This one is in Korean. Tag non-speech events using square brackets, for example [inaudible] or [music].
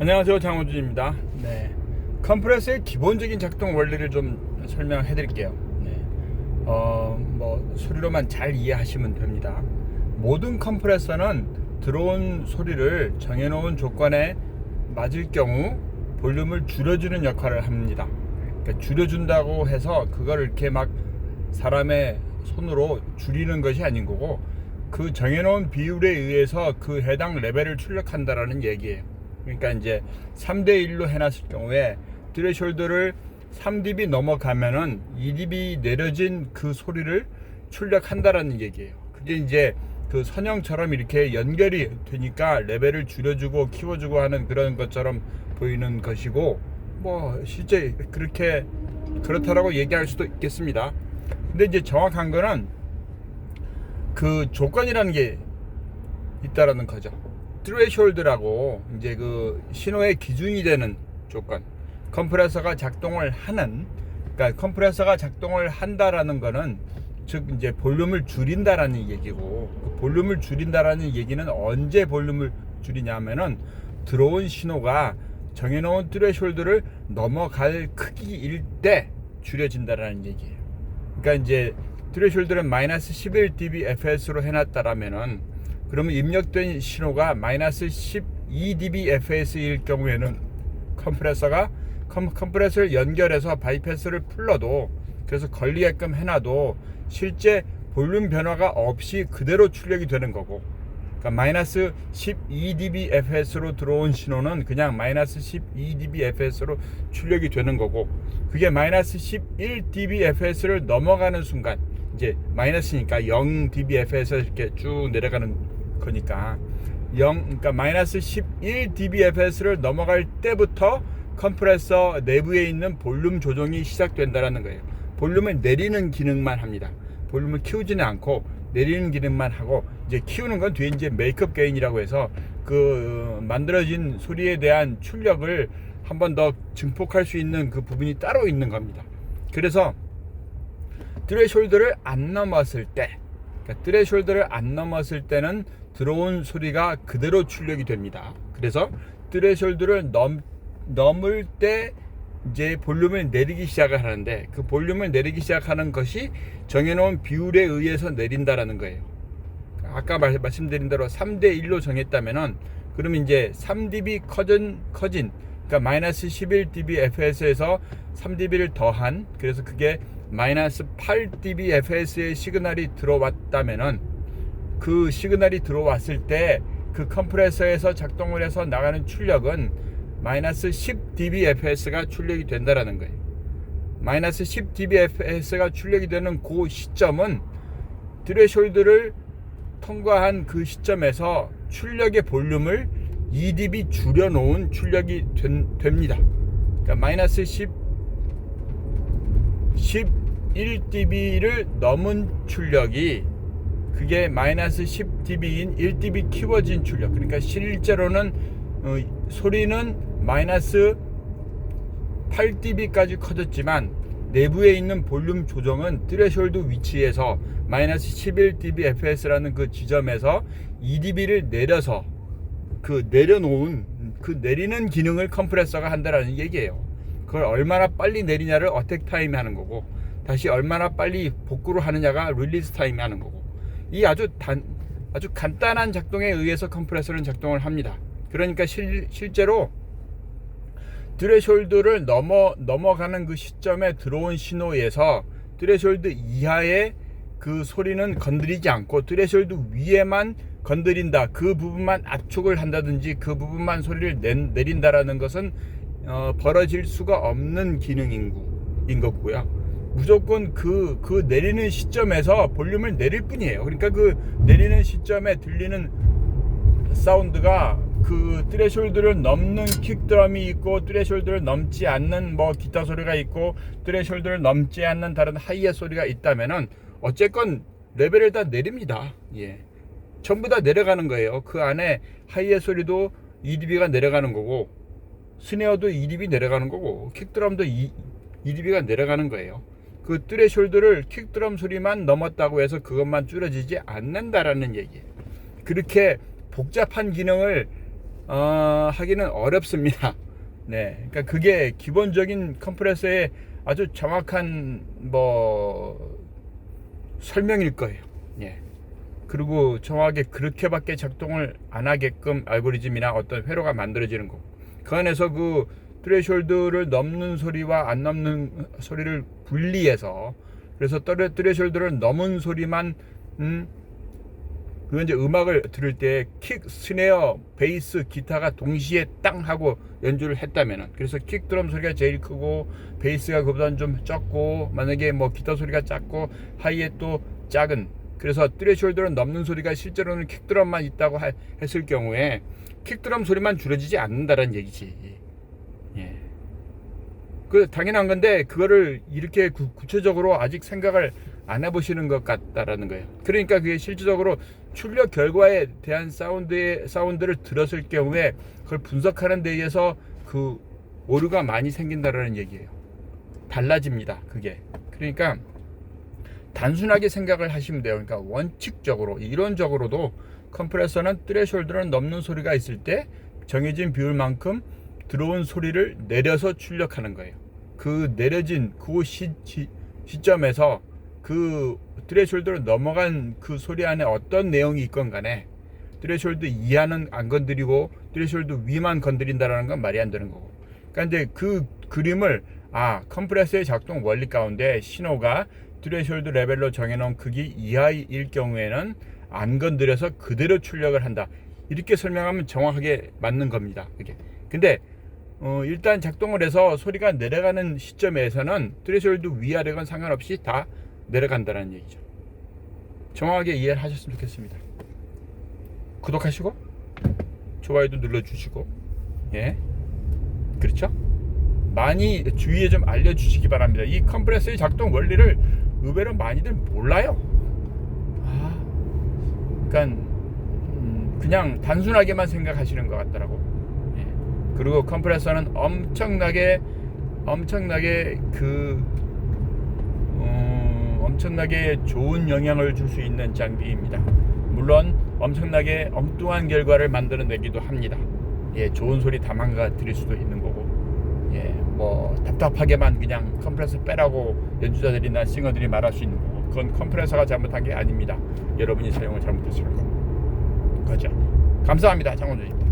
안녕하세요 장호준입니다. 네, 컴프레서의 기본적인 작동 원리를 좀 설명해 드릴게요. 네, 어, 뭐 소리로만 잘 이해하시면 됩니다. 모든 컴프레서는 들어온 소리를 정해놓은 조건에 맞을 경우 볼륨을 줄여주는 역할을 합니다. 그러니까 줄여준다고 해서 그걸 이렇게 막 사람의 손으로 줄이는 것이 아닌 거고 그 정해놓은 비율에 의해서 그 해당 레벨을 출력한다라는 얘기예요. 그러니까 이제 3대 1로 해놨을 경우에 드레숄더를 3dB 넘어가면은 2dB 내려진 그 소리를 출력한다라는 얘기예요. 그게 이제 그 선형처럼 이렇게 연결이 되니까 레벨을 줄여주고 키워주고 하는 그런 것처럼 보이는 것이고 뭐 실제 그렇게 그렇다라고 얘기할 수도 있겠습니다. 근데 이제 정확한 거는 그 조건이라는 게 있다라는 거죠. 트레이숄드라고 이제 그 신호의 기준이 되는 조건. 컴프레서가 작동을 하는 그러니까 컴프레서가 작동을 한다라는 거는 즉 이제 볼륨을 줄인다라는 얘기고 그 볼륨을 줄인다라는 얘기는 언제 볼륨을 줄이냐면은 들어온 신호가 정해놓은 트레이숄드를 넘어갈 크기일 때 줄여진다라는 얘기예요. 그러니까 이제 트레이숄드를 마이너스 11dB fs로 해놨다라면은 그러면 입력된 신호가 마이너스 12dB fs일 경우에는 컴프레서가 컴, 컴프레서를 연결해서 바이패스를 풀러도 그래서 걸리게끔 해놔도 실제 볼륨 변화가 없이 그대로 출력이 되는 거고 그러니까 마이너스 12dB fs로 들어온 신호는 그냥 마이너스 12dB fs로 출력이 되는 거고 그게 마이너스 11dB fs를 넘어가는 순간 이제 마이너스니까 0dB fs에서 이렇게 쭉 내려가는 거니까 0 그러니까 마이너스 11dB fs를 넘어갈 때부터 컴프레서 내부에 있는 볼륨 조정이 시작된다라는 거예요. 볼륨을 내리는 기능만 합니다. 볼륨을 키우지는 않고 내리는 기능만 하고 이제 키우는 건 뒤에 이제 메이크업 게인이라고 해서 그 만들어진 소리에 대한 출력을 한 번 더 증폭할 수 있는 그 부분이 따로 있는 겁니다. 그래서 드레숄더를 안 넘었을 때, 그러니까 드레숄더를 안 넘었을 때는 들어온 소리가 그대로 출력이 됩니다. 그래서 드레숄더를 넘 넘을 때 이제 볼륨을 내리기 시작을 하는데 그 볼륨을 내리기 시작하는 것이 정해놓은 비율에 의해서 내린다라는 거예요. 아까 말, 말씀드린 대로 3대 1로 정했다면은 그러면 이제 3dB 커진 커진 그러니까 마이너스 11dB fs에서 3dB를 더한 그래서 그게 마이너스 8dB fs의 시그널이 들어왔다면은 그 시그널이 들어왔을 때 그 컴프레서에서 작동을 해서 나가는 출력은 마이너스 10dB fs가 출력이 된다라는 거예요. 마이너스 10dB fs가 출력이 되는 그 시점은 드레숄드를 통과한 그 시점에서 출력의 볼륨을 2dB 줄여놓은 출력이 된, 됩니다. 그러니까 마이너스 10, 11dB를 넘은 출력이 그게 마이너스 10dB인 1dB 키워진 출력. 그러니까 실제로는 어, 소리는 마이너스 8dB까지 커졌지만 내부에 있는 볼륨 조정은 트레숄드 위치에서 마이너스 11dB fs라는 그 지점에서 2dB를 내려서 그 내려놓은 그 내리는 기능을 컴프레서가 한다라는 얘기예요. 그걸 얼마나 빨리 내리냐를 어택 타임이 하는 거고 다시 얼마나 빨리 복구를 하느냐가 릴리즈 타임이 하는 거고 이 아주 단 아주 간단한 작동에 의해서 컴프레서는 작동을 합니다. 그러니까 실, 실제로 드레숄드를 넘어 넘어가는 그 시점에 들어온 신호에서 드레숄드 이하의 그 소리는 건드리지 않고 드레숄드 위에만 건드린다. 그 부분만 압축을 한다든지 그 부분만 소리를 내, 내린다라는 것은 어, 벌어질 수가 없는 기능인 거고요. 무조건 그, 그 내리는 시점에서 볼륨을 내릴 뿐이에요. 그러니까 그 내리는 시점에 들리는 사운드가 그 트레숄드를 넘는 킥드럼이 있고 트레숄드를 넘지 않는 뭐 기타 소리가 있고 트레숄드를 넘지 않는 다른 하이의 소리가 있다면은 어쨌건 레벨을 다 내립니다. 예. 전부 다 내려가는 거예요. 그 안에 하이의 소리도 2dB가 내려가는 거고 스네어도 2dB 내려가는 거고 킥드럼도 2, 2dB가 내려가는 거예요. 그 트레숄드를 킥드럼 소리만 넘었다고 해서 그것만 줄여지지 않는다라는 얘기예요. 그렇게 복잡한 기능을 어, 하기는 어렵습니다. [laughs] 네, 그러니까 그게 기본적인 컴프레서의 아주 정확한 뭐 설명일 거예요. 예. 그리고 정확하게 그렇게밖에 작동을 안 하게끔 알고리즘이나 어떤 회로가 만들어지는 거고 그 안에서 그 트레이숄드를 넘는 소리와 안 넘는 소리를 분리해서 그래서 트레이숄드를 넘은 소리만 음, 그 이제 음악을 들을 때 킥, 스네어, 베이스, 기타가 동시에 땅 하고 연주를 했다면은 그래서 킥 드럼 소리가 제일 크고 베이스가 그보다는 좀 적고 만약에 뭐 기타 소리가 작고 하이에 또 작은 그래서 트레숄더를 넘는 소리가 실제로는 킥 드럼만 있다고 하- 했을 경우에 킥 드럼 소리만 줄어지지 않는다는 얘기지. 예. 그 당연한 건데 그거를 이렇게 구, 구체적으로 아직 생각을 안 해보시는 것 같다라는 거예요. 그러니까 그게 실질적으로 출력 결과에 대한 사운드의 사운드를 들었을 경우에 그걸 분석하는 데 의해서 그 오류가 많이 생긴다라는 얘기예요. 달라집니다. 그게. 그러니까 단순하게 생각을 하시면 돼요. 그러니까 원칙적으로 이론적으로도 컴프레서는 트레숄드를 넘는 소리가 있을 때 정해진 비율만큼 들어온 소리를 내려서 출력하는 거예요. 그 내려진 그 시, 시, 시점에서 그 트레숄드를 넘어간 그 소리 안에 어떤 내용이 있건 간에 트레숄드 이하는 안 건드리고 트레숄드 위만 건드린다라는 건 말이 안 되는 거고. 그러니까 이제 그 그림을 아 컴프레서의 작동 원리 가운데 신호가 트레숄드 레벨로 정해놓은 크기 이하일 경우에는 안 건드려서 그대로 출력을 한다. 이렇게 설명하면 정확하게 맞는 겁니다. 이게. 근데 어, 일단 작동을 해서 소리가 내려가는 시점에서는 트레숄드 위아래건 상관없이 다 내려간다는 얘기죠. 정확하게 이해를 하셨으면 좋겠습니다. 구독하시고 좋아요도 눌러주시고 예 그렇죠? 많이 주위에 좀 알려주시기 바랍니다. 이 컴프레서의 작동 원리를 의외로 많이들 몰라요. 아, 그러니까 음, 그냥 단순하게만 생각하시는 것 같더라고. 예. 그리고 컴프레서는 엄청나게 엄청나게 그 음, 엄청나게 좋은 영향을 줄 수 있는 장비입니다. 물론 엄청나게 엉뚱한 결과를 만들어내기도 합니다. 예, 좋은 소리 다 망가뜨릴 수도 있는 거고, 예, 뭐 답답하게만 그냥 컴프레서 빼라고 연주자들이나 싱어들이 말할 수 있는 거고, 그건 컴프레서가 잘못한 게 아닙니다. 여러분이 사용을 잘못했을 거. 거죠. 감사합니다, 장원주입니다.